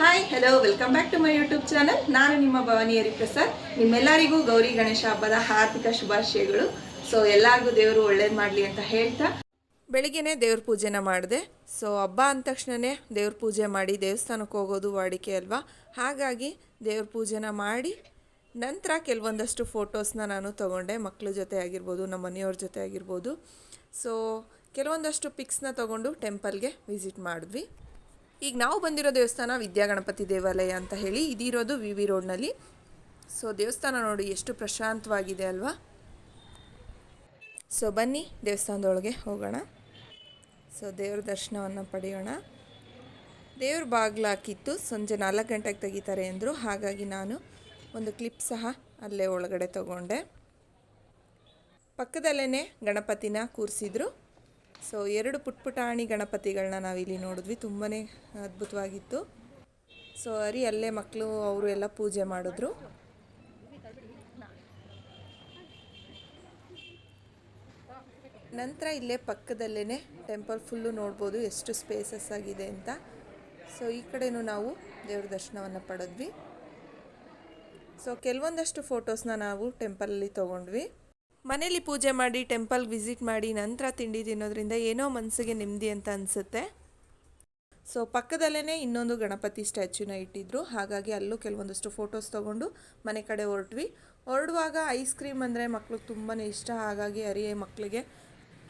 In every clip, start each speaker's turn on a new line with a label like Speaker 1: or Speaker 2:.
Speaker 1: Hi hello welcome back to my YouTube channel ನಾನು ನಿಮ್ಮ ಭವಾನಿ ಹರಿಪ್ರಸಾದ್. ನಿಮ್ಮೆಲ್ಲರಿಗೂ ಗೌರಿ ಗಣೇಶ ಹಬ್ಬದ ಹಾರ್ದಿಕ ಶುಭಾಶಯಗಳು. ಸೊ ಎಲ್ಲರಿಗೂ ದೇವರು ಒಳ್ಳೇದು ಮಾಡಲಿ ಅಂತ ಹೇಳ್ತಾ. ಬೆಳಿಗ್ಗೆನೇ ದೇವ್ರ ಪೂಜೆನ ಮಾಡಿದೆ. ಸೊ ಹಬ್ಬ ಅಂದ ತಕ್ಷಣವೇ ದೇವ್ರ ಪೂಜೆ ಮಾಡಿ ದೇವಸ್ಥಾನಕ್ಕೆ ಹೋಗೋದು ವಾಡಿಕೆ ಅಲ್ವಾ? ಹಾಗಾಗಿ ದೇವ್ರ ಪೂಜೆನ ಮಾಡಿ, ನಂತರ ಕೆಲವೊಂದಷ್ಟು ಫೋಟೋಸ್ನ ನಾನು ತೊಗೊಂಡೆ. ಮಕ್ಕಳ ಜೊತೆ ಆಗಿರ್ಬೋದು, ನಮ್ಮ ಮನೆಯವ್ರ ಜೊತೆ ಆಗಿರ್ಬೋದು. ಸೊ ಕೆಲವೊಂದಷ್ಟು ಪಿಕ್ಸ್ನ ತೊಗೊಂಡು ಟೆಂಪಲ್ಗೆ ವಿಸಿಟ್ ಮಾಡಿದ್ವಿ. ಈಗ ನಾವು ಬಂದಿರೋ ದೇವಸ್ಥಾನ ವಿದ್ಯಾಗಣಪತಿ ದೇವಾಲಯ ಅಂತ ಹೇಳಿ ಇದಿರೋದು ವಿ ವಿ ರೋಡ್ನಲ್ಲಿ. ಸೊ ದೇವಸ್ಥಾನ ನೋಡಿ ಎಷ್ಟು ಪ್ರಶಾಂತವಾಗಿದೆ ಅಲ್ವಾ? ಸೊ ಬನ್ನಿ ದೇವಸ್ಥಾನದೊಳಗೆ ಹೋಗೋಣ. ಸೊ ದೇವ್ರ ದರ್ಶನವನ್ನು ಪಡೆಯೋಣ. ದೇವ್ರ ಬಾಗಿಲು ಹಾಕಿತ್ತು ಸಂಜೆ ನಾಲ್ಕು ಗಂಟೆಗೆ ತೆಗಿತಾರೆ ಅಂದರು. ಹಾಗಾಗಿ ನಾನು ಒಂದು ಕ್ಲಿಪ್ ಸಹ ಅಲ್ಲೇ ಒಳಗಡೆ ತಗೊಂಡೆ. ಪಕ್ಕದಲ್ಲೇ ಗಣಪತಿನ ಕೂರಿಸಿದ್ರು. ಸೊ ಎರಡು ಪುಟ್ಪುಟಾಣಿ ಗಣಪತಿಗಳನ್ನ ನಾವಿಲ್ಲಿ ನೋಡಿದ್ವಿ. ತುಂಬಾ ಅದ್ಭುತವಾಗಿತ್ತು. ಸೊ ಅರಿ ಅಲ್ಲೇ ಮಕ್ಕಳು ಅವರು ಎಲ್ಲ ಪೂಜೆ ಮಾಡಿದ್ರು. ನಂತರ ಇಲ್ಲೇ ಪಕ್ಕದಲ್ಲೇ ಟೆಂಪಲ್ ಫುಲ್ಲು ನೋಡ್ಬೋದು ಎಷ್ಟು ಸ್ಪೇಸಸ್ ಆಗಿದೆ ಅಂತ. ಸೊ ಈ ಕಡೆನೂ ನಾವು ದೇವ್ರ ದರ್ಶನವನ್ನು ಪಡೆದ್ವಿ. ಸೊ ಕೆಲವೊಂದಷ್ಟು ಫೋಟೋಸ್ನ ನಾವು ಟೆಂಪಲಲ್ಲಿ ತೊಗೊಂಡ್ವಿ. ಮನೇಲಿ ಪೂಜೆ ಮಾಡಿ ಟೆಂಪಲ್ ವಿಸಿಟ್ ಮಾಡಿ, ನಂತರ ತಿಂಡಿ ತಿನ್ನೋದ್ರಿಂದ ಏನೋ ಮನಸ್ಸಿಗೆ ನೆಮ್ಮದಿ ಅಂತ ಅನಿಸುತ್ತೆ. ಸೊ ಪಕ್ಕದಲ್ಲೇ ಇನ್ನೊಂದು ಗಣಪತಿ ಸ್ಟ್ಯಾಚ್ಯೂನ ಇಟ್ಟಿದ್ರು. ಹಾಗಾಗಿ ಅಲ್ಲೂ ಕೆಲವೊಂದಷ್ಟು ಫೋಟೋಸ್ ತೊಗೊಂಡು ಮನೆ ಕಡೆ ಹೊರಟ್ವಿ. ಹೊರಡುವಾಗ ಐಸ್ ಕ್ರೀಮ್ ಅಂದರೆ ಮಕ್ಳಿಗೆ ತುಂಬಾ ಇಷ್ಟ. ಹಾಗಾಗಿ ಅರಿ ಮಕ್ಕಳಿಗೆ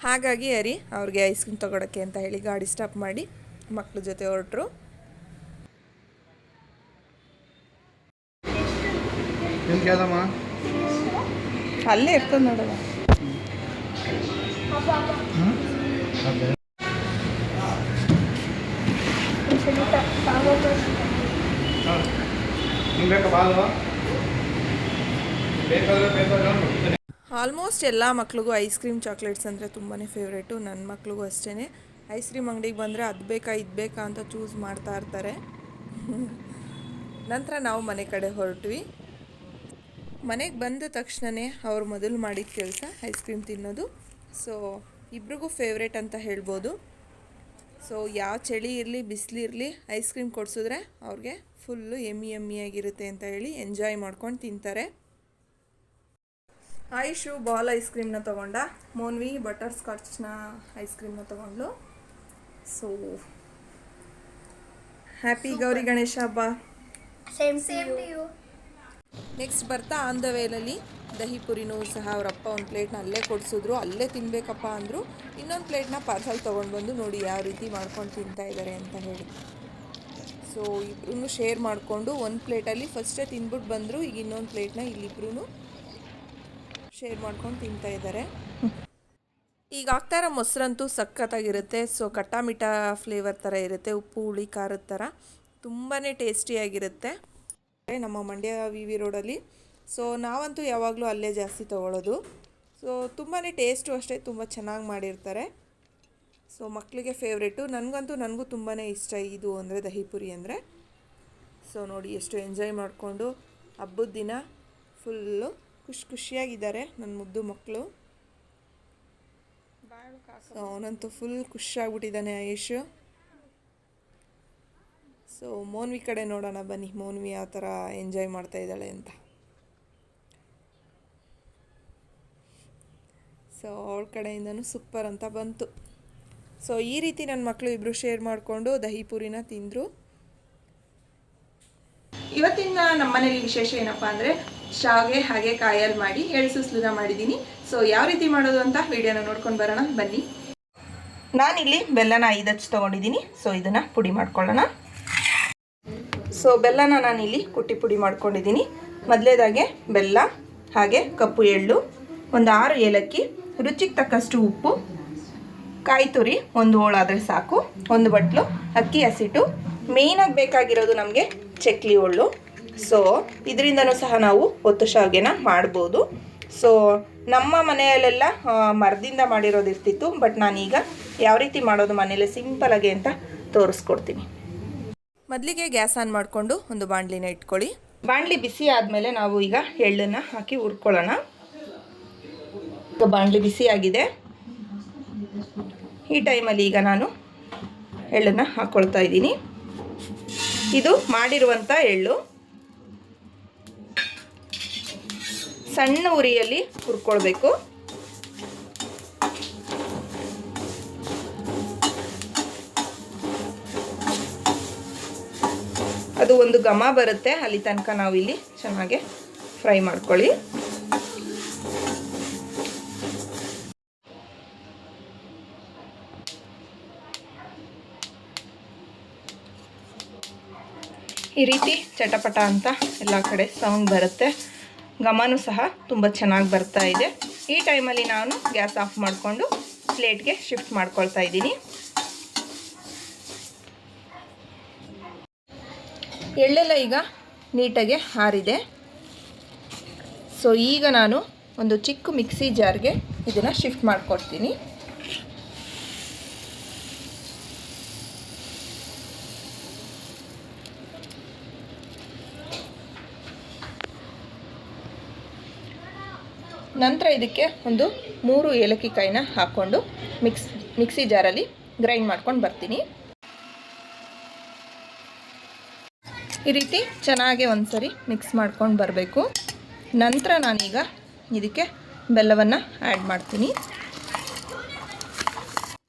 Speaker 1: ಹಾಗಾಗಿ ಅರಿ ಅವ್ರಿಗೆ ಐಸ್ ಕ್ರೀಮ್ ತೊಗೊಳಕ್ಕೆ ಅಂತ ಹೇಳಿ ಗಾಡಿ ಸ್ಟಾಪ್ ಮಾಡಿ ಮಕ್ಕಳ ಜೊತೆ ಹೊರಟ್ರು.
Speaker 2: ಕೇಳಮ್ಮ
Speaker 1: ಅಲ್ಲೇ ಇರ್ತದೆ
Speaker 2: ನೋಡೋದು
Speaker 1: ಆಲ್ಮೋಸ್ಟ್ ಎಲ್ಲ ಮಕ್ಳಿಗೂ ಐಸ್ ಕ್ರೀಮ್ ಚಾಕ್ಲೇಟ್ಸ್ ಅಂದರೆ ತುಂಬಾ ಫೇವ್ರೇಟು ನನ್ನ ಮಕ್ಳಿಗೂ ಅಷ್ಟೇ ಐಸ್ ಕ್ರೀಮ್ ಅಂಗಡಿಗೆ ಬಂದರೆ ಅದು ಬೇಕಾ, ಇದು ಬೇಕಾ ಅಂತ ಚೂಸ್ ಮಾಡ್ತಾ ಇರ್ತಾರೆ. ನಂತರ ನಾವು ಮನೆ ಕಡೆ ಹೊರಟ್ವಿ. ಮನೆಗೆ ಬಂದ ತಕ್ಷಣವೇ ಅವ್ರು ಮೊದಲು ಮಾಡಿದ ಕೆಲಸ ಐಸ್ ಕ್ರೀಮ್ ತಿನ್ನೋದು. ಸೊ ಇಬ್ರಿಗೂ ಫೇವ್ರೇಟ್ ಅಂತ ಹೇಳ್ಬೋದು. ಸೊ ಯಾವ ಚಳಿ ಇರಲಿ ಬಿಸಿಲಿರಲಿ ಐಸ್ ಕ್ರೀಮ್ ಕೊಡಿಸಿದ್ರೆ ಅವ್ರಿಗೆ ಫುಲ್ಲು ಎಮ್ಮಿ ಆಗಿರುತ್ತೆ ಅಂತ ಹೇಳಿ ಎಂಜಾಯ್ ಮಾಡ್ಕೊಂಡು ತಿಂತಾರೆ. ಆಯುಷು ಬಾಲ್ ಐಸ್ ಕ್ರೀಮ್ನ ತೊಗೊಂಡ. ಮೋನ್ವಿ ಬಟರ್ ಸ್ಕಾಚ್ನ ಐಸ್ ಕ್ರೀಮ್ನ ತೊಗೊಂಡ್ಲು. ಸೊ ಹ್ಯಾಪಿ ಗೌರಿ ಗಣೇಶ ಹಬ್ಬ.
Speaker 3: Same same to you.
Speaker 1: Next ಬರ್ತಾ ಆನ್ ದ ವೇಲಲ್ಲಿ ದಹಿ ಪುರಿನೂ ಸಹ ಅವರಪ್ಪ ಒಂದು ಪ್ಲೇಟ್ನ ಅಲ್ಲೇ ಕೊಡಿಸಿದ್ರು. ಅಲ್ಲೇ ತಿನ್ನಬೇಕಪ್ಪ ಅಂದರು. ಇನ್ನೊಂದು ಪ್ಲೇಟ್ನ ಪಾರ್ಸಲ್ ತೊಗೊಂಡು ಬಂದು ನೋಡಿ ಯಾವ ರೀತಿ ಮಾಡ್ಕೊಂಡು ತಿಂತಾ ಇದ್ದಾರೆ ಅಂತ ಹೇಳಿ. ಸೊ ಇಬ್ರು ಶೇರ್ ಮಾಡಿಕೊಂಡು ಒಂದು ಪ್ಲೇಟಲ್ಲಿ ಫಸ್ಟೇ ತಿಂದ್ಬಿಟ್ಟು ಬಂದರು. ಈಗ ಇನ್ನೊಂದು ಪ್ಲೇಟ್ನ ಇಲ್ಲಿಬ್ರು ಶೇರ್ ಮಾಡ್ಕೊಂಡು ತಿಂತಾ ಇದ್ದಾರೆ ಈಗ ಆಗ್ತಾ ಇರೋ ಮೊಸರಂತೂ ಸಖತ್ತಾಗಿರುತ್ತೆ. ಸೊ ಕಟ್ಟ ಫ್ಲೇವರ್ ಥರ ಇರುತ್ತೆ. ಉಪ್ಪು, ಹುಳಿ, ಖಾರದ ಥರ ತುಂಬಾ ಟೇಸ್ಟಿಯಾಗಿರುತ್ತೆ ನಮ್ಮ ಮಂಡ್ಯ ವಿ ವಿ ರೋಡಲ್ಲಿ. ಸೊ ನಾವಂತೂ ಯಾವಾಗಲೂ ಅಲ್ಲೇ ಜಾಸ್ತಿ ತೊಗೊಳ್ಳೋದು ಸೊ ತುಂಬಾ ಟೇಸ್ಟು ಅಷ್ಟೇ, ತುಂಬ ಚೆನ್ನಾಗಿ ಮಾಡಿರ್ತಾರೆ. ಸೊ ಮಕ್ಕಳಿಗೆ ಫೇವ್ರೇಟು ನನಗಂತೂ, ನನಗೂ ತುಂಬಾ ಇಷ್ಟ ಇದು ಅಂದರೆ ದಹಿಪುರಿ ಅಂದರೆ. ಸೊ ನೋಡಿ ಎಷ್ಟು ಎಂಜಾಯ್ ಮಾಡಿಕೊಂಡು ಹಬ್ಬದ ದಿನ ಫುಲ್ಲು ಖುಷಿ ಖುಷಿಯಾಗಿದ್ದಾರೆ ನನ್ನ ಮುದ್ದು ಮಕ್ಕಳು ಸೊ ಅವನಂತೂ ಫುಲ್ ಖುಷಿಯಾಗ್ಬಿಟ್ಟಿದ್ದಾನೆ ಆಯುಷ್. ಸೊ ಮೋನ್ವಿ ಕಡೆ ನೋಡೋಣ ಬನ್ನಿ. ಮೋನ್ವಿ ಯಾವ ಥರ ಎಂಜಾಯ್ ಮಾಡ್ತಾ ಇದ್ದಾಳೆ ಅಂತ. ಸೊ ಅವಳ ಕಡೆಯಿಂದನೂ ಸೂಪರ್ ಅಂತ ಬಂತು. ಸೊ ಈ ರೀತಿ ನನ್ನ ಮಕ್ಕಳು ಇಬ್ಬರು ಶೇರ್ ಮಾಡಿಕೊಂಡು ದಹಿ ಪೂರಿನ ತಿಂದರು. ಇವತ್ತಿನ ನಮ್ಮ ಮನೇಲಿ ವಿಶೇಷ ಏನಪ್ಪ ಅಂದರೆ, ಶಾವಿಗೆ ಹಾಗೆ ಕಾಯಲ್ಲಿ ಮಾಡಿ ಎಳ್ಳು ಸುಸ್ಲುನ ಮಾಡಿದ್ದೀನಿ. ಸೊ ಯಾವ ರೀತಿ ಮಾಡೋದು ಅಂತ ವಿಡಿಯೋನ ನೋಡ್ಕೊಂಡು ಬರೋಣ. ಬನ್ನಿ. ನಾನಿಲ್ಲಿ ಬೆಲ್ಲನ ಐದು ಹಚ್ಚು ತೊಗೊಂಡಿದ್ದೀನಿ. ಸೊ ಇದನ್ನು ಪುಡಿ ಮಾಡ್ಕೊಳ್ಳೋಣ. ಸೊ ಬೆಲ್ಲನ ನಾನಿಲ್ಲಿ ಕುಟ್ಟಿ ಪುಡಿ ಮಾಡ್ಕೊಂಡಿದ್ದೀನಿ. ಮೊದಲೇದಾಗೆ ಬೆಲ್ಲ, ಹಾಗೆ ಕಪ್ಪು ಎಳ್ಳು, ಒಂದು ಆರು ಏಲಕ್ಕಿ, ರುಚಿಗೆ ತಕ್ಕಷ್ಟು ಉಪ್ಪು, ಕಾಯಿ ತುರಿ, ಒಂದು ಹೋಳಾದರೆ ಸಾಕು, ಒಂದು ಬಟ್ಲು, ಅಕ್ಕಿ ಹಸಿಟ್ಟು ಮೇಯ್ನಾಗಿ ಬೇಕಾಗಿರೋದು ನಮಗೆ ಚಕ್ಲಿ ಹೋಳು ಸೊ ಇದರಿಂದನೂ ಸಹ ನಾವು ಒತ್ತು ಶಾವಿಗೆನ ಮಾಡ್ಬೋದು. ಸೊ ನಮ್ಮ ಮನೆಯಲ್ಲೆಲ್ಲ ಮರದಿಂದ ಮಾಡಿರೋದು ಇರ್ತಿತ್ತು ಬಟ್ ನಾನೀಗ ಯಾವ ರೀತಿ ಮಾಡೋದು ಮನೇಲಿ ಸಿಂಪಲಾಗಿ ಅಂತ ತೋರಿಸ್ಕೊಡ್ತೀನಿ. ಮೊದಲಿಗೆ ಗ್ಯಾಸ್ ಆನ್ ಮಾಡಿಕೊಂಡು ಒಂದು ಬಾಣಲಿನ ಇಟ್ಕೊಳ್ಳಿ. ಬಾಣಲಿ ಬಿಸಿ ಆದಮೇಲೆ ನಾವು ಈಗ ಎಳ್ಳನ್ನು ಹಾಕಿ ಹುರ್ಕೊಳ್ಳೋಣ. ಬಾಣಲಿ ಬಿಸಿ ಆಗಿದೆ. ಈ ಟೈಮಲ್ಲಿ ಈಗ ನಾನು ಎಳ್ಳನ್ನು ಹಾಕ್ಕೊಳ್ತಾ ಇದ್ದೀನಿ. ಇದು ಮಾಡಿರುವಂಥ ಎಳ್ಳು. ಸಣ್ಣ ಉರಿಯಲ್ಲಿ ಹುರ್ಕೊಳ್ಬೇಕು. ಅದು ಒಂದು ಘಮ ಬರುತ್ತೆ, ಅಲ್ಲಿ ತನಕ ನಾವು ಇಲ್ಲಿ ಚೆನ್ನಾಗಿ ಫ್ರೈ ಮಾಡ್ಕೊಳ್ಳಿ. ಈ ರೀತಿ ಚಟಪಟ ಅಂತ ಎಲ್ಲ ಕಡೆ ಸೌಂಡ್ ಬರುತ್ತೆ. ಘಮನೂ ಸಹ ತುಂಬ ಚೆನ್ನಾಗಿ ಬರ್ತಾ ಇದೆ. ಈ ಟೈಮಲ್ಲಿ ನಾನು ಗ್ಯಾಸ್ ಆಫ್ ಮಾಡಿಕೊಂಡು ಪ್ಲೇಟ್ಗೆ ಶಿಫ್ಟ್ ಮಾಡ್ಕೊಳ್ತಾ ಇದ್ದೀನಿ. ಎಳ್ಳೆಲ್ಲ ಈಗ ನೀಟಾಗಿ ಹಾರಿದೆ. ಸೊ ಈಗ ನಾನು ಒಂದು ಚಿಕ್ಕ ಮಿಕ್ಸಿ ಜಾರ್ಗೆ ಇದನ್ನು ಶಿಫ್ಟ್ ಮಾಡಿಕೊಡ್ತೀನಿ. ನಂತರ ಇದಕ್ಕೆ ಒಂದು ಮೂರು ಏಲಕ್ಕಿ ಕಾಯಿನ ಹಾಕ್ಕೊಂಡು ಮಿಕ್ಸ್, ಮಿಕ್ಸಿ ಜಾರಲ್ಲಿ ಗ್ರೈಂಡ್ ಮಾಡ್ಕೊಂಡು ಬರ್ತೀನಿ. ಈ ರೀತಿ ಚೆನ್ನಾಗಿ ಒಂದ್ಸರಿ ಮಿಕ್ಸ್ ಮಾಡ್ಕೊಂಡು ಬರಬೇಕು. ನಂತರ ನಾನೀಗ ಇದಕ್ಕೆ ಬೆಲ್ಲವನ್ನು ಆ್ಯಡ್ ಮಾಡ್ತೀನಿ.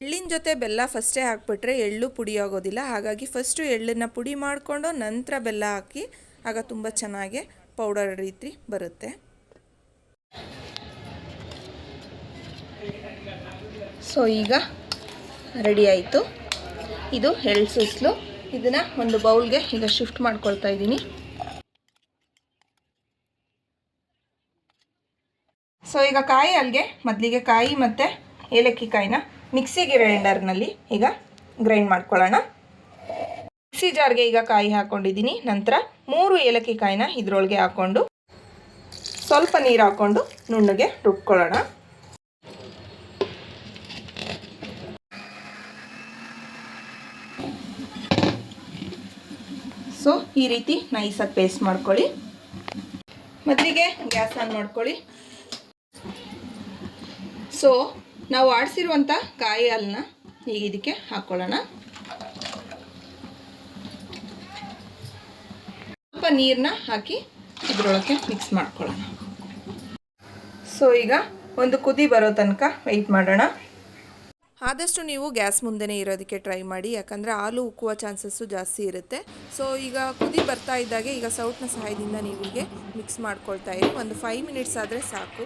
Speaker 1: ಎಳ್ಳಿನ ಜೊತೆ ಬೆಲ್ಲ ಫಸ್ಟೇ ಹಾಕ್ಬಿಟ್ರೆ ಎಳ್ಳು ಪುಡಿ ಆಗೋದಿಲ್ಲ. ಹಾಗಾಗಿ ಫಸ್ಟು ಎಳ್ಳನ್ನು ಪುಡಿ ಮಾಡಿಕೊಂಡು ನಂತರ ಬೆಲ್ಲ ಹಾಕಿ ಆಗ ತುಂಬ ಚೆನ್ನಾಗಿ ಪೌಡರ್ ರೀತಿ ಬರುತ್ತೆ. ಸೊ ಈಗ ರೆಡಿ ಆಯಿತು. ಇದು ಎಳ್ಳು ಸುಸ್ಲು. ಇದನ್ನು ಒಂದು ಬೌಲ್ಗೆ ಈಗ ಶಿಫ್ಟ್ ಮಾಡ್ಕೊಳ್ತಾ ಇದ್ದೀನಿ. ಸೊ ಈಗ ಕಾಯಿ ಅಲ್ಲಿಗೆ ಮೊದಲಿಗೆ ಕಾಯಿ ಮತ್ತು ಏಲಕ್ಕಿ ಕಾಯಿನ ಮಿಕ್ಸಿ ಗ್ರೈಂಡರ್ನಲ್ಲಿ ಈಗ ಗ್ರೈಂಡ್ ಮಾಡ್ಕೊಳ್ಳೋಣ. ಮಿಕ್ಸಿ ಜಾರ್ಗೆ ಈಗ ಕಾಯಿ ಹಾಕ್ಕೊಂಡಿದ್ದೀನಿ ನಂತರ ಮೂರು ಏಲಕ್ಕಿ ಕಾಯಿನ ಇದರೊಳಗೆ ಹಾಕ್ಕೊಂಡು ಸ್ವಲ್ಪ ನೀರು ಹಾಕ್ಕೊಂಡು ನುಣ್ಣಗೆ ರುಬ್ಕೊಳ್ಳೋಣ. ಸೊ, ಈ ರೀತಿ ನೈಸಾಗಿ ಪೇಸ್ಟ್ ಮಾಡ್ಕೊಳ್ಳಿ. ಮೊದಲಿಗೆ ಗ್ಯಾಸ್ ಆನ್ ಮಾಡ್ಕೊಳ್ಳಿ ಸೊ, ನಾವು ಆಡಿಸಿರುವಂಥ ಕಾಯಿ ಹಾಲನ್ನ ಈಗ ಇದಕ್ಕೆ ಹಾಕ್ಕೊಳ್ಳೋಣ ಸ್ವಲ್ಪ ನೀರನ್ನ ಹಾಕಿ ಇದರೊಳಗೆ ಮಿಕ್ಸ್ ಮಾಡ್ಕೊಳ್ಳೋಣ. ಸೊ, ಈಗ ಒಂದು ಕುದಿ ಬರೋ ತನಕ ವೆಯ್ಟ್ ಮಾಡೋಣ. ಆದಷ್ಟು ನೀವು ಗ್ಯಾಸ್ ಮುಂದೆನೇ ಇರೋದಕ್ಕೆ ಟ್ರೈ ಮಾಡಿ, ಯಾಕಂದರೆ ಹಾಲು ಉಕ್ಕುವ ಚಾನ್ಸಸ್ಸು ಜಾಸ್ತಿ ಇರುತ್ತೆ. ಸೊ ಈಗ ಕುದಿ ಬರ್ತಾ ಇದ್ದಾಗೆ ಈಗ ಸೌಟ್ನ ಸಹಾಯದಿಂದ ನೀವು ಹೀಗೆ ಮಿಕ್ಸ್ ಮಾಡ್ಕೊಳ್ತಾ ಇರಿ. ಒಂದು ಫೈವ್ ಮಿನಿಟ್ಸ್ ಆದರೆ ಸಾಕು.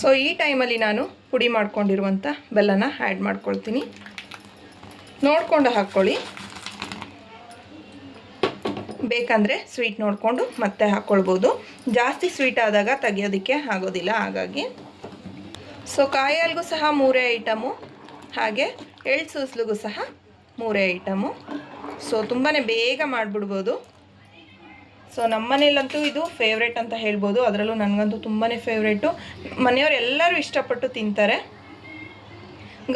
Speaker 1: ಸೊ ಈ ಟೈಮಲ್ಲಿ ನಾನು ಪುಡಿ ಮಾಡ್ಕೊಂಡಿರುವಂಥ ಬೆಲ್ಲನ ಆ್ಯಡ್ ಮಾಡ್ಕೊಳ್ತೀನಿ. ನೋಡಿಕೊಂಡು ಹಾಕ್ಕೊಳ್ಳಿ. ಬೇಕಂದರೆ ಸ್ವೀಟ್ ನೋಡಿಕೊಂಡು ಮತ್ತೆ ಹಾಕ್ಕೊಳ್ಬೋದು. ಜಾಸ್ತಿ ಸ್ವೀಟ್ ಆದಾಗ ತೆಗಿಯೋದಕ್ಕೆ ಆಗೋದಿಲ್ಲ. ಹಾಗಾಗಿ ಸೊ ಕಾಯಲ್ಗೂ ಸಹ ಮೂರೇ ಐಟಮು, ಹಾಗೆ ಎಳ್ಳು ಸೂಸ್ಲಿಗೂ ಸಹ ಮೂರೇ ಐಟಮು. ಸೊ ತುಂಬಾ ಬೇಗ ಮಾಡಿಬಿಡ್ಬೋದು. ಸೊ ನಮ್ಮ ಮನೇಲಂತೂ ಇದು ಫೇವ್ರೇಟ್ ಅಂತ ಹೇಳ್ಬೋದು. ಅದರಲ್ಲೂ ನನಗಂತೂ ತುಂಬಾ ಫೇವ್ರೇಟು ಮನೆಯವರು ಎಲ್ಲರೂ ಇಷ್ಟಪಟ್ಟು ತಿಂತಾರೆ.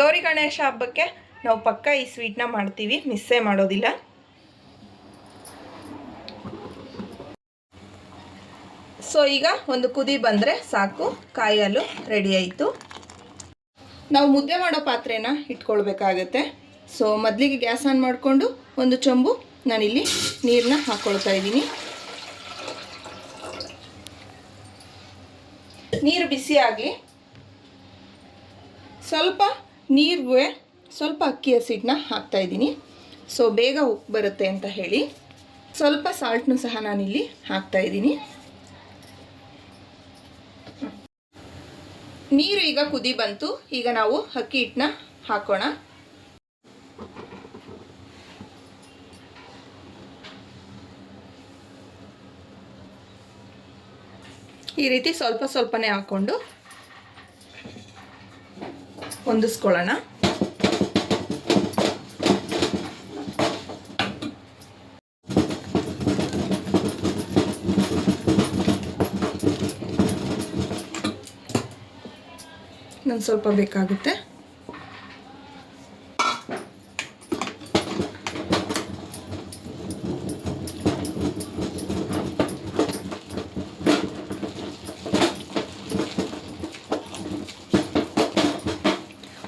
Speaker 1: ಗೌರಿ ಗಣೇಶ ಹಬ್ಬಕ್ಕೆ ನಾವು ಪಕ್ಕ ಈ ಸ್ವೀಟ್ನ ಮಾಡ್ತೀವಿ. ಮಿಸ್ಸೇ ಮಾಡೋದಿಲ್ಲ. ಸೊ ಈಗ ಒಂದು ಕುದಿ ಬಂದರೆ ಸಾಕು ಕಾಯಿ ಹಾಲು ರೆಡಿ ಆಯಿತು. ನಾವು ಮುದ್ದೆ ಮಾಡೋ ಪಾತ್ರೆನ ಇಟ್ಕೊಳ್ಬೇಕಾಗತ್ತೆ. ಸೊ ಮೊದಲಿಗೆ ಗ್ಯಾಸ್ ಆನ್ ಮಾಡಿಕೊಂಡು ಒಂದು ಚೊಂಬು ನಾನಿಲ್ಲಿ ನೀರನ್ನ ಹಾಕ್ಕೊಳ್ತಾ ಇದ್ದೀನಿ. ನೀರು ಬಿಸಿಯಾಗಿ ಸ್ವಲ್ಪ ನೀರಿಗೆ ಸ್ವಲ್ಪ ಅಕ್ಕಿ ಹಸಿಟ್ಟನ್ನ ಹಾಕ್ತಾಯಿದ್ದೀನಿ ಸೊ ಬೇಗ ಉಪ್ಪು ಬರುತ್ತೆ ಅಂತ ಹೇಳಿ ಸ್ವಲ್ಪ ಸಾಲ್ಟ್ನು ಸಹ ನಾನಿಲ್ಲಿ ಹಾಕ್ತಾಯಿದ್ದೀನಿ ನೀರು ಈಗ ಕುದಿ ಬಂತು. ಈಗ ನಾವು ಅಕ್ಕಿ ಹಿಟ್ಟನ್ನ ಹಾಕೋಣ. ಈ ರೀತಿ ಸ್ವಲ್ಪ ಸ್ವಲ್ಪನೇ ಹಾಕ್ಕೊಂಡು ಹೊಂದಿಸ್ಕೊಳ್ಳೋಣ. ನಾನು ಸ್ವಲ್ಪ ಬೇಕಾಗುತ್ತೆ.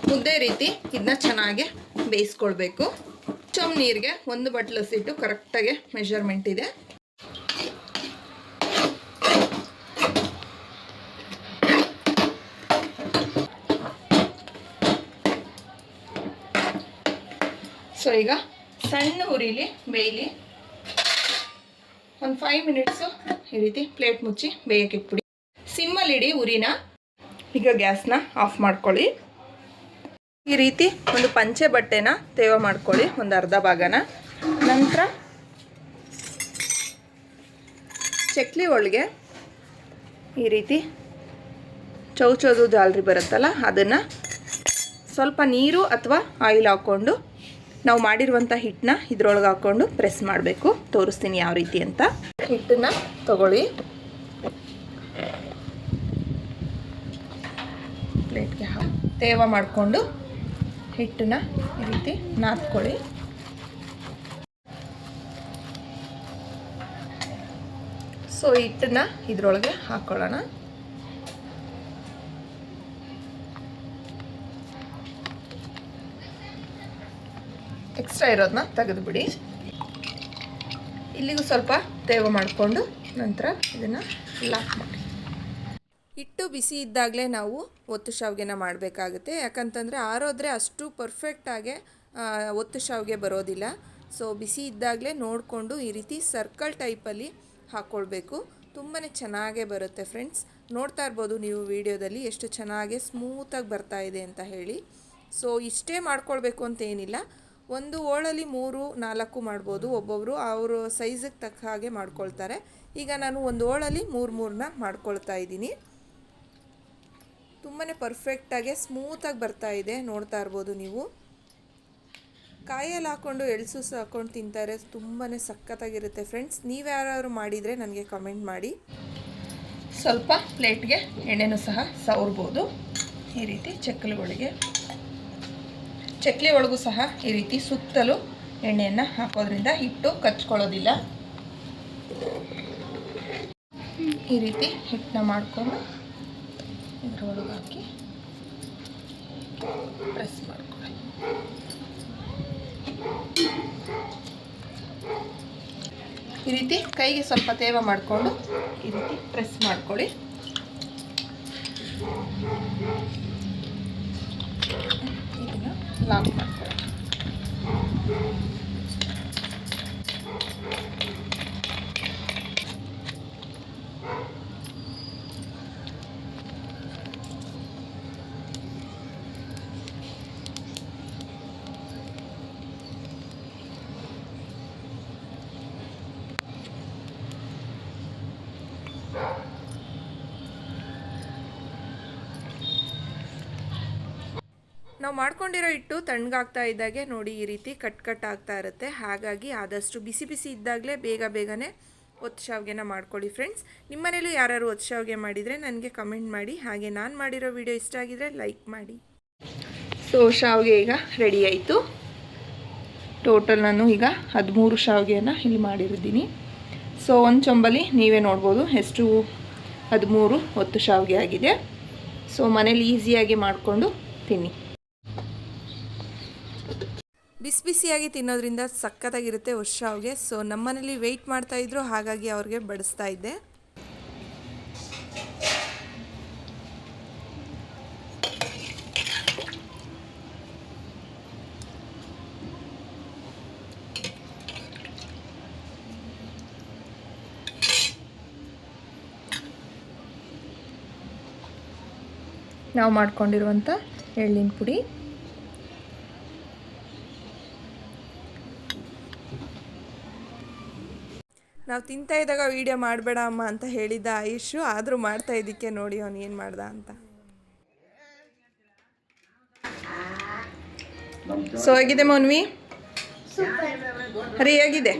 Speaker 1: ಮುದ್ದೆ ರೀತಿ ಇದನ್ನ ಚೆನ್ನಾಗಿ ಬೇಯಿಸ್ಕೊಳ್ಬೇಕು. ಚಮ್ ನೀರಿಗೆ ಒಂದು ಬಟ್ಲಸಿಟ್ಟು ಕರೆಕ್ಟಾಗಿ ಮೆಷರ್ಮೆಂಟ್ ಇದೆ. ಈಗ ಸಣ್ಣ ಉರಿಲಿ, ಬೇಯಲಿ. ಒಂದು ಫೈವ್ ಮಿನಿಟ್ಸು ಈ ರೀತಿ ಪ್ಲೇಟ್ ಮುಚ್ಚಿ ಬೇಯಕ್ಕೆ ಇಟ್ಬಿಡಿ. ಸಿಮ್ಮಲ್ಲಿಡಿ ಉರಿನ. ಈಗ ಗ್ಯಾಸ್ನ ಆಫ್ ಮಾಡ್ಕೊಳ್ಳಿ. ಈ ರೀತಿ ಒಂದು ಪಂಚೆ ಬಟ್ಟೆನ ತೇವ ಮಾಡ್ಕೊಳ್ಳಿ, ಒಂದು ಅರ್ಧ ಭಾಗನ. ನಂತರ ಚಕ್ಲಿ ಒಳಗೆ ಈ ರೀತಿ ಚೌಚೌದು ಜಾಲ್ರಿ ಬರುತ್ತಲ್ಲ, ಅದನ್ನು ಸ್ವಲ್ಪ ನೀರು ಅಥವಾ ಆಯಿಲ್ ಹಾಕ್ಕೊಂಡು ನಾವು ಮಾಡಿರುವಂಥ ಹಿಟ್ಟನ್ನ ಇದ್ರೊಳಗೆ ಹಾಕ್ಕೊಂಡು ಪ್ರೆಸ್ ಮಾಡಬೇಕು. ತೋರಿಸ್ತೀನಿ ಯಾವ ರೀತಿ ಅಂತ. ಹಿಟ್ಟನ್ನ ತಗೊಳ್ಳಿ. ಪ್ಲೇಟ್ಗೆ ತೇವ ಮಾಡಿಕೊಂಡು ಹಿಟ್ಟನ್ನ ಈ ರೀತಿ ನಾದ್ಕೊಳ್ಳಿ. ಸೊ ಹಿಟ್ಟನ್ನ ಇದ್ರೊಳಗೆ ಹಾಕ್ಕೊಳ್ಳೋಣ ಎಕ್ಸ್ಟ್ರಾ ಇರೋದನ್ನ ತೆಗೆದುಬಿಡಿ. ಇಲ್ಲಿಗೂ ಸ್ವಲ್ಪ ತೇವ ಮಾಡಿಕೊಂಡು ನಂತರ ಇದನ್ನು ಲಾಕ್ ಮಾಡಿ. ಹಿಟ್ಟು ಬಿಸಿ ಇದ್ದಾಗಲೇ ನಾವು ಒತ್ತು ಶಾವಿಗೆನ ಮಾಡಬೇಕಾಗುತ್ತೆ. ಯಾಕಂತಂದರೆ ಆರೋದ್ರೆ ಅಷ್ಟು ಪರ್ಫೆಕ್ಟಾಗೆ ಒತ್ತು ಶಾವಿಗೆ ಬರೋದಿಲ್ಲ. ಸೊ ಬಿಸಿ ಇದ್ದಾಗಲೇ ನೋಡಿಕೊಂಡು ಈ ರೀತಿ ಸರ್ಕಲ್ ಟೈಪಲ್ಲಿ ಹಾಕ್ಕೊಳ್ಬೇಕು ತುಂಬಾ ಚೆನ್ನಾಗೇ ಬರುತ್ತೆ ಫ್ರೆಂಡ್ಸ್ ನೋಡ್ತಾ ಇರ್ಬೋದು ನೀವು ವಿಡಿಯೋದಲ್ಲಿ ಎಷ್ಟು ಚೆನ್ನಾಗೆ ಸ್ಮೂತಾಗಿ ಬರ್ತಾ ಇದೆ ಅಂತ ಹೇಳಿ. ಸೊ ಇಷ್ಟೇ ಮಾಡ್ಕೊಳ್ಬೇಕು ಅಂತ ಏನಿಲ್ಲ. ಒಂದು ಓಳಲ್ಲಿ ಮೂರು, ನಾಲ್ಕು ಮಾಡ್ಬೋದು ಒಬ್ಬೊಬ್ಬರು ಅವರು ಸೈಜಿಗೆ ತಕ್ಕ ಹಾಗೆ ಮಾಡ್ಕೊಳ್ತಾರೆ. ಈಗ ನಾನು ಒಂದು ಓಳಲ್ಲಿ ಮೂರು ಮೂರನ್ನ ಮಾಡ್ಕೊಳ್ತಾ ಇದ್ದೀನಿ. ತುಂಬಾ ಪರ್ಫೆಕ್ಟಾಗಿ ಸ್ಮೂತಾಗಿ ಬರ್ತಾ ಇದೆ. ನೋಡ್ತಾ ಇರ್ಬೋದು ನೀವು. ಕಾಯಲ್ಲಿ ಹಾಕ್ಕೊಂಡು ಎಳ್ಸು ಹಾಕ್ಕೊಂಡು ತಿಂತಾರೆ ತುಂಬಾ ಸಖತ್ತಾಗಿರುತ್ತೆ ಫ್ರೆಂಡ್ಸ್ ನೀವು ಯಾರು ಮಾಡಿದರೆ ನನಗೆ ಕಮೆಂಟ್ ಮಾಡಿ. ಸ್ವಲ್ಪ ಪ್ಲೇಟ್ಗೆ ಎಣ್ಣೆನೂ ಸಹ ಸವರ್ಬೋದು. ಈ ರೀತಿ ಚಕ್ಕಲುಗಳಿಗೆ ಚಕ್ಲಿ ಒಳಗೂ ಸಹ ಈ ರೀತಿ ಸುತ್ತಲೂ ಎಣ್ಣೆಯನ್ನು ಹಾಕೋದ್ರಿಂದ ಹಿಟ್ಟು ಕಚ್ಕೊಳ್ಳೋದಿಲ್ಲ. ಈ ರೀತಿ ಹಿಟ್ಟನ್ನ ಮಾಡಿಕೊಂಡು ಇದ್ರೊಳಗೆ ಹಾಕಿ ಪ್ರೆಸ್ ಮಾಡ್ಕೊಳ್ಳಿ. ಈ ರೀತಿ ಕೈಗೆ ಸ್ವಲ್ಪ ತೇವ ಮಾಡಿಕೊಂಡು ಈ ರೀತಿ ಪ್ರೆಸ್ ಮಾಡ್ಕೊಳ್ಳಿ. ಇದನ್ನು ಲಾಕ್ ನಾವು ಮಾಡ್ಕೊಂಡಿರೋ ಹಿಟ್ಟು ತಣ್ಣಗಾಗ್ತಾ ಇದ್ದಾಗೆ ನೋಡಿ ಈ ರೀತಿ ಕಟ್ ಕಟ್ ಆಗ್ತಾ ಇರುತ್ತೆ. ಹಾಗಾಗಿ ಆದಷ್ಟು ಬಿಸಿ ಬಿಸಿ ಇದ್ದಾಗಲೇ ಬೇಗ ಬೇಗನೆ ಒತ್ತು ಶಾವಿಗೆನ ಮಾಡ್ಕೊಳ್ಳಿ ಫ್ರೆಂಡ್ಸ್. ನಿಮ್ಮನೇಲೂ ಯಾರು ಒತ್ತು ಶಾವಿಗೆ ಮಾಡಿದರೆ ನನಗೆ ಕಮೆಂಟ್ ಮಾಡಿ. ಹಾಗೆ ನಾನು ಮಾಡಿರೋ ವಿಡಿಯೋ ಇಷ್ಟ ಆಗಿದರೆ ಲೈಕ್ ಮಾಡಿ. ಸೊ, ಶಾವಿಗೆ ಈಗ ರೆಡಿ ಆಯಿತು. ಟೋಟಲ್ ನಾನು ಈಗ ಹದಿಮೂರು ಶಾವಿಗೆಯನ್ನು ಇಲ್ಲಿ ಮಾಡಿರಿದ್ದೀನಿ ಸೊ, ಒಂದು ಚೊಂಬಲಿ ನೀವೇ ನೋಡ್ಬೋದು ಎಷ್ಟು ಹದಿಮೂರು ಹೊತ್ತು ಶಾವಿಗೆ ಆಗಿದೆ. ಸೊ, ಮನೇಲಿ ಈಸಿಯಾಗಿ ಮಾಡಿಕೊಂಡು ತಿನ್ನಿ. ಬಿಸಿ ಬಿಸಿಯಾಗಿ ತಿನ್ನೋದ್ರಿಂದ ಸಖತ್ತಾಗಿರುತ್ತೆ ವರ್ಷ ಅವ್ರಿಗೆ ಸೊ ನಮ್ಮನೇಲಿ ವೆಯ್ಟ್ ಮಾಡ್ತಾ ಇದ್ರು, ಹಾಗಾಗಿ ಅವ್ರಿಗೆ ಬಡಿಸ್ತಾ ಇದ್ದೆ. ನಾವು ಮಾಡ್ಕೊಂಡಿರುವಂಥ ಎಳ್ಳಿನ ಪುಡಿ. ನಾವು ತಿಂತಾ ಇದ್ದಾಗ ವಿಡಿಯೋ ಮಾಡಬೇಡ ಅಮ್ಮ ಅಂತ ಹೇಳಿದ್ದ ಆಯುಷು ಆದರೂ ಮಾಡ್ತಾ ಇದ್ದಕ್ಕೆ ನೋಡಿ ಅವನು ಏನು ಮಾಡ್ದ ಅಂತ. ಸೊ ಹೇಗಿದೆ ಮೌನ್ವಿ? ಹರಿ, ಹೇಗಿದೆ?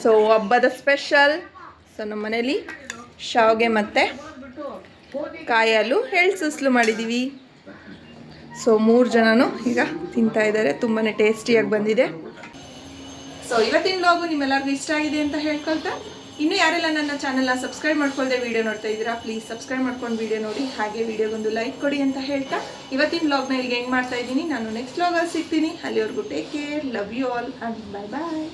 Speaker 1: ಸೊ ಹಬ್ಬದ ಸ್ಪೆಷಲ್ ಸೊ ನಮ್ಮ ಮನೇಲಿ ಶಾವ್ಗೆ ಮತ್ತು ಕಾಯಲು ಹೇಳಿ ಸುಸ್ಲು ಮಾಡಿದ್ದೀವಿ ಸೊ ಮೂರು ಜನನು ಈಗ ತಿಂತಾ ಇದ್ದಾರೆ ತುಂಬಾ ಟೇಸ್ಟಿಯಾಗಿ ಬಂದಿದೆ. ಸೊ ಇವತ್ತಿನ ಲಾಗು ನಿಮ್ಮೆಲ್ಲರಿಗೂ ಇಷ್ಟ ಆಗಿದೆ ಅಂತ ಹೇಳ್ಕೊಳ್ತಾ. ಇನ್ನು ಯಾರೆಲ್ಲ ನನ್ನ ಚಾನಲ್ನ ಸಬ್ಸ್ಕ್ರೈಬ್ ಮಾಡ್ಕೊಳ್ದೆ ವೀಡಿಯೋ ನೋಡ್ತಾ ಇದ್ದೀರಾ ಪ್ಲೀಸ್ ಸಬ್ಸ್ಕ್ರೈಬ್ ಮಾಡ್ಕೊಂಡು ವೀಡಿಯೋ ನೋಡಿ. ಹಾಗೆ ವಿಡಿಯೋಗೊಂದು ಲೈಕ್ ಕೊಡಿ ಅಂತ ಹೇಳ್ತಾ. ಇವತ್ತಿನ ವ್ಲಾಗ್ನ ಇಲ್ಲಿಗೆ ಹೆಂಗೆ ಮಾಡ್ತಾ ಇದ್ದೀನಿ. ನಾನು ನೆಕ್ಸ್ಟ್ ವ್ಲಾಗಲ್ಲಿ ಸಿಗ್ತೀನಿ. ಅಲ್ಲಿವರೆಗೂ take care love you all and bye bye